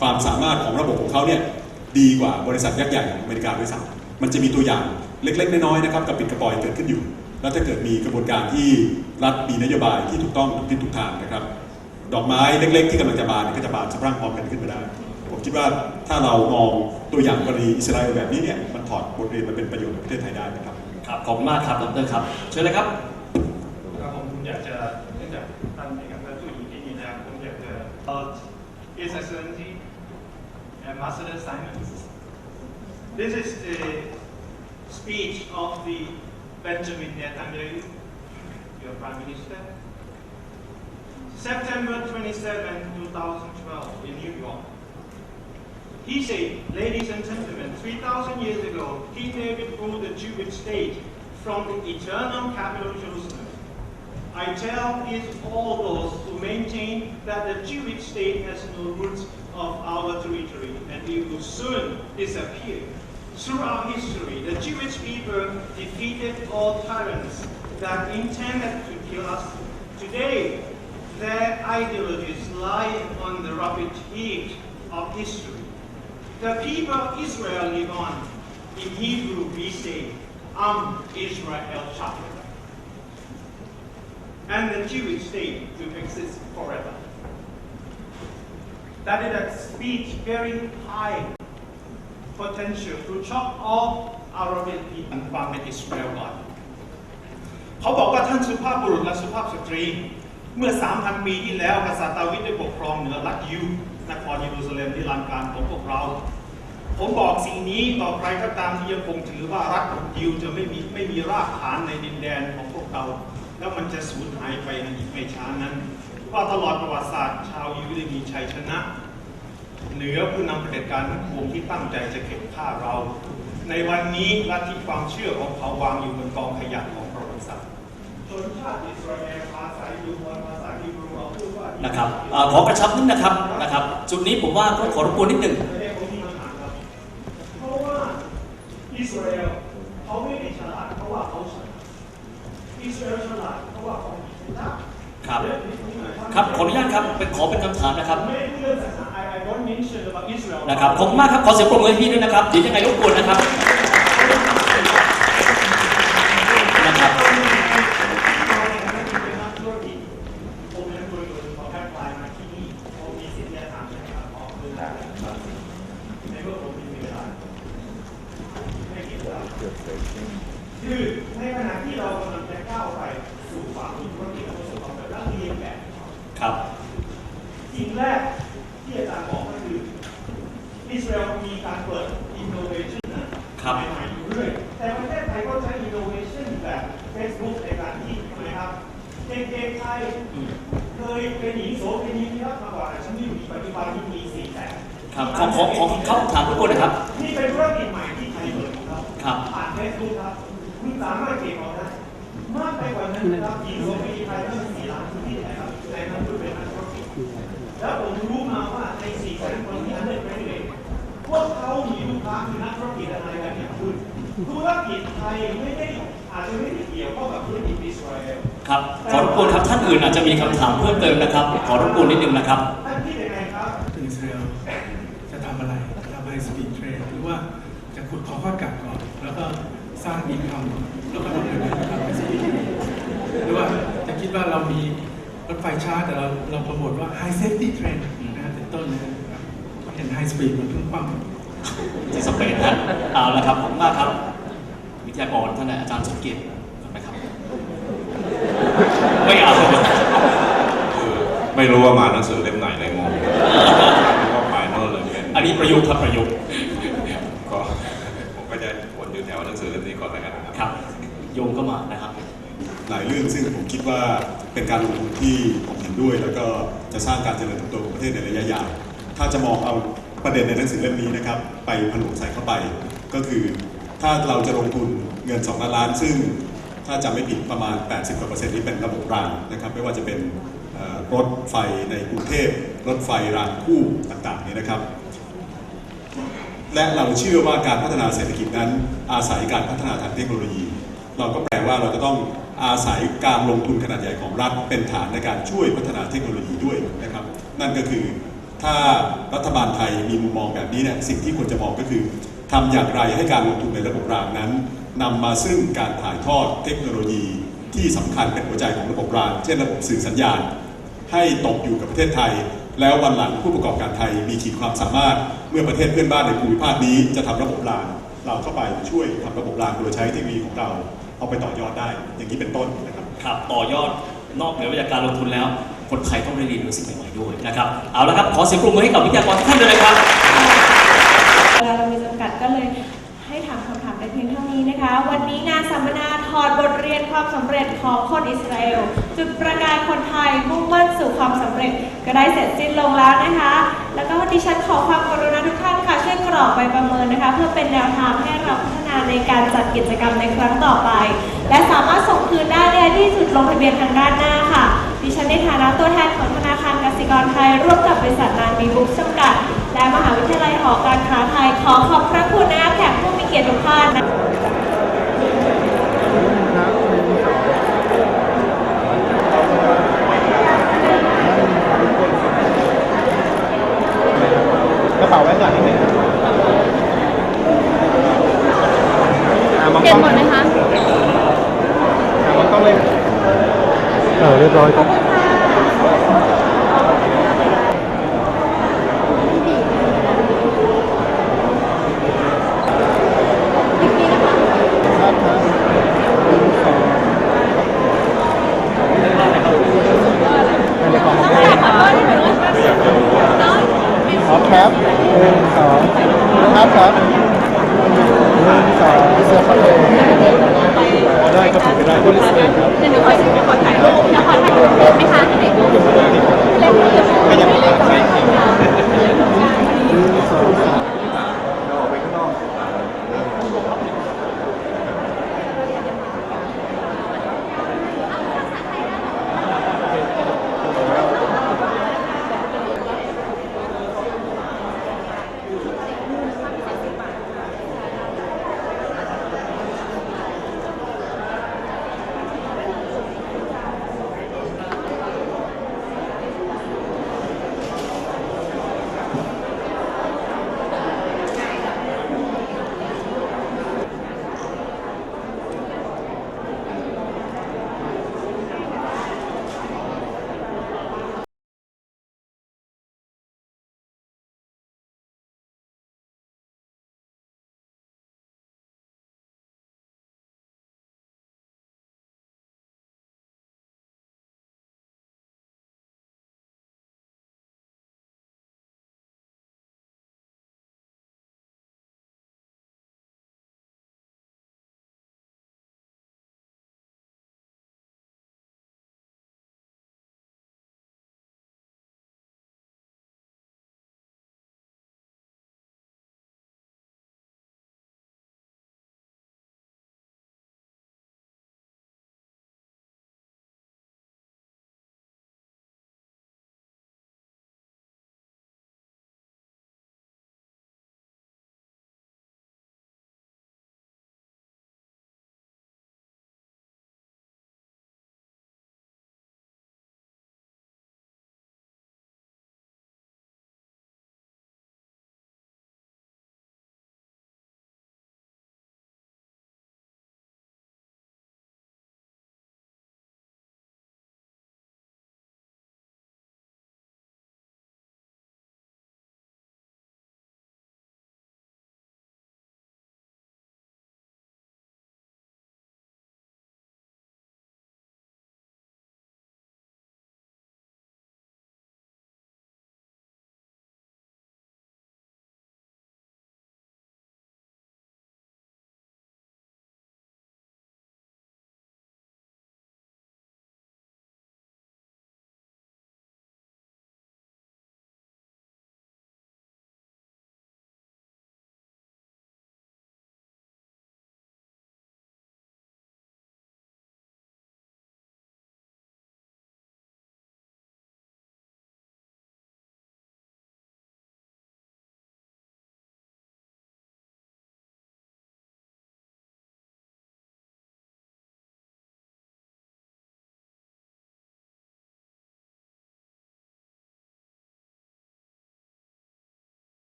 ความสามารถของระบบของเขาเนี่ยดีกว่าบริษัทยักษ์ใหญ่ของอเมริกาด้วยซ้ำมันจะมีตัวอย่างเล็กๆ น้อยๆนะครับกับปิดกระปอยเกิดขึ้นอยู่ แล้วถ้าเกิดมีกระบวนการที่รัฐมีนโยบายที่ถูกต้องทุกทิศทุกทางนะครับ ดอกไม้เล็ก ๆ ที่กำลังจะบานเนี่ยก็จะบานสะพรั่งพร้อมกันขึ้นมาได้ ผมคิดว่าถ้าเรามองตัวอย่างกรณีอิสราเอลแบบนี้เนี่ยมันถอดบทเรียนมาเป็นประโยชน์กับประเทศไทยได้นะครับครับขอบคุณมากครับดรครับเชิญเลยครับครับผมอยากจะเนื่องจากท่านเอกอัครราชทูตอยู่ที่นี่นะครับผมอยากจะ uh, His Excellency Ambassador Simon This is the speech of the Benjamin Netanyahu your Prime Minister. September 27, 2012 in New York. He said, ladies and gentlemen, 3,000 years ago, King David ruled the Jewish state from the eternal capital Jerusalem. I tell all those who maintain that the Jewish state has no roots of our territory and it will soon disappear. Throughout history, the Jewish people defeated all tyrants that intended to kill us. Today, their ideologies lie on the rubbish heap of history. The people of Israel live on. In Hebrew, we say, Am Israel Chapter. And the Jewish state will exist forever. That is a speech very high potential to shock all Arabic people and ความเป็น Israel ก่อนเขาบอกว่าท่านสุภาพบุรุษและสุภาพสตรี เมื่อ 3,000 ปีที่แล้วกษัตริย์ดาวิดได้ปกครองเหนือรัฐยิวนครเยรูซาเล็มที่ลานกลางของพวกเรา ผมบอกสิ่งนี้ต่อใครก็ตามที่ยังคงถือว่ารัฐยิวจะไม่มีไม่มีรากฐานในดินแดนของพวกเรา แล้วมันจะสูญหายไปในอีกไม่ช้านั้นว่าตลอดประวัติศาสตร์ชาวยิวได้มีชัยชนะ เหนือผู้นำเผด็จการทั้งปวงที่ตั้งใจจะเก็บฆ่าเรา ในวันนี้ลัทธิความเชื่อของเขาวางอยู่บนกองขยะของประวัติศาสตร์ชนชาติอิสราเอลอาศัยอยู่บนภาษาฮีบรูเราพูดว่านะครับเอ่อขอกระชับนิดนะครับนะครับ จุดนี้ผมว่าต้องขอรบกวนนิดหนึ่งไม่ได้ผมมีคำถามครับเพราะว่าอิสราเอล ครับ ครับ ขออนุญาตครับเป็นขอเป็นคำถามนะครับ นะครับ ขอบคุณมากครับ ขอเสียงปรบมือให้พี่ด้วยนะครับเดี๋ยวยังไงรบกวนนะครับ ผมเป็นคนขอแค่ปลายมาที่นี่ผมมีสิทธิ์จะถามใช่ไหมครับขอคือในเมื่อผมมีเวลาไม่คิดว่าคือในขณะที่เรากำลังจะก้าวไปสู่ความมีธุรกิจและประสบความสำเร็จและเรียนแบบ ครับ สิ่งแรกที่อาจารย์บอกก็คืออิสราเอลมีการเปิด innovation นะครับ ใหม่ๆอยู่เรื่อยแต่ประเทศไทยก็ใช้ innovation แบบ Facebook ในการที่ใช่ไหมครับเด็กๆไทยเคยเป็นหญิงโสเภณีที่รับมาก่อนแต่ฉันไม่อยู่ปัจจุบันที่มีสี่แสน ครับขอขอขอเข้าถามรบกวนนะครับนี่เป็นธุรกิจใหม่ที่ไทยเปิดของเราครับผ่าน Facebook ครับคุณสามารถเก็บเอาได้มากไปกว่านั้นนะครับหญิงโสเภณีไทยก็มีสี่ล้านที่ไหนครับในนั้นคุณเป็นนักธุรกิจแล้วผมรู้มาว่าในสี่แสนคนที่อันเดอร์เกรดเลยพวกเขามีลูกค้าคือนักธุรกิจอะไรกันเนี่ยคุณธุรกิจไทยไม่ได้อาจจะไม่ได้เกี่ยวข้องกับธุรกิจอิสราเอลครับขอรบกวนครับท่านอื่นอาจจะมีคำถามเพิ่มเติมนะครับ ขอรบกวนนิดนึงนะครับท่านคิดยังไงครับ อิสราเอลจะทำอะไรทำไฮสปีดเทรนหรือว่าจะขุด คอข้อกัดก่อน แล้วก็สร้างอินคัมแล้วก็ดำเนินการทำไฮสปีดเทรนหรือว่าจะคิดว่าเรามีรถไฟช้าแต่เราเราโปรโมทว่าไฮเซฟตี้เทรนนะฮะเป็นต้นนะครับเห็นไฮสปีดมันเพิ่งความที่สเปนนะเอาละครับขอบคุณมากครับ วิทยากรท่านอาจารย์สมเกียรตินะครับไม่เอาคือไม่รู้ว่ามาหนังสือเล่มไหนเลยงงว่าไปโน่นเลยเป็นอันนี้ประยุกต์ครับประยุกต์ก็ผมก็จะวน อยู่แถวหนังสือเล่มนี้ก่อนแล้วกันนะครับครับ โยงก็มานะครับ หลายเรื่องซึ่งผมคิดว่าเป็นการลงทุนที่ผมเห็นด้วย แล้วก็จะสร้างการเจริญเติบโตของประเทศในระยะยาว ถ้าจะมองเอาประเด็นในหนังสือเล่มนี้นะครับ ไปผนวกใส่เข้าไป ก็คือถ้าเราจะลงทุนเงิน2ล้านล้าน ซึ่งถ้าจำไม่ผิดประมาณ 80กว่าเปอร์เซ็นต์นี้เป็นระบบรางนะครับ ไม่ว่าจะเป็นเอ่อรถไฟในกรุงเทพรถไฟรางคู่ต่างๆนี้นะครับ และเราเชื่อว่าการพัฒนาเศรษฐกิจนั้น อาศัยการพัฒนาทางเทคโนโลยี เราก็แปลว่าเราจะต้องอาศัยการลงทุนขนาดใหญ่ของรัฐเป็นฐานในการช่วยพัฒนาเทคโนโลยีด้วยนะครับ นั่นก็คือถ้ารัฐบาลไทยมีมุมมองแบบนี้เนี่ยสิ่งที่ควรจะมองก็คือทำอย่างไรให้การลงทุนในระบบรางนั้นนำมาซึ่งการถ่ายทอดเทคโนโลยี ที่สำคัญเป็นหัวใจของระบบราง เช่นระบบสื่อสัญญาณ ให้ตกอยู่กับประเทศไทย แล้ววันหลังผู้ประกอบการไทยมีขีดความสามารถ เมื่อประเทศเพื่อนบ้านในภูมิภาคนี้จะทำระบบราง เราเข้าไปช่วยทำระบบรางโดยใช้เทคโนโลยีของเรา เอาไปต่อยอดได้ อย่างนี้เป็นต้นนะครับครับต่อยอดนอกเหนือไปจากการลงทุนแล้ว คนไทยต้องได้เรียนรู้สิ่งใหม่ๆด้วยนะครับเอาละครับขอเสียงปรบมือให้กับวิทยากรทุกท่านเลยนะครับเวลาเรามีจำกัดก็เลย ให้ถามคำถามไปเพียงเท่านี้นะคะ วันนี้งานสัมมนาถอดบทเรียนความสำเร็จของคนอิสราเอลจุดประกายคนไทยมุ่งมั่นสู่ความสำเร็จก็ได้เสร็จสิ้นลงแล้วนะคะ แล้วก็ดิฉันขอความกรุณาทุกท่านค่ะช่วยกรอกใบประเมินนะคะ เพื่อเป็นแนวทางให้เราพัฒนาในการจัดกิจกรรมในครั้งต่อไป และสามารถส่งคืนได้เลยที่จุดลงทะเบียนทางด้านหน้าค่ะ ดิฉันในฐานะตัวแทนของธนาคารกสิกรไทยร่วมกับบริษัทนานมีบุ๊กจำกัด และมหาวิทยาลัยหอการค้าไทยขอขอบพระคุณนะคะแขกผู้ เกียรติทุกท่านกระเป๋าไว้ก่อนนิดนึงเด่นหมดไหมคะมันต้องเลย เออเรียบร้อยครับ ครับหนึ่งสองครับครับหนึ่งสองเสื้อผ้าเลยได้ครับผมได้คุณเองครับเดี๋ยวหนูขอขอถ่ายรูปนะขอถ่ายรูปไหมคะเล็กเล่นเล่นไม่ยังไม่ถ่ายใช่ไหมหนึ่งสอง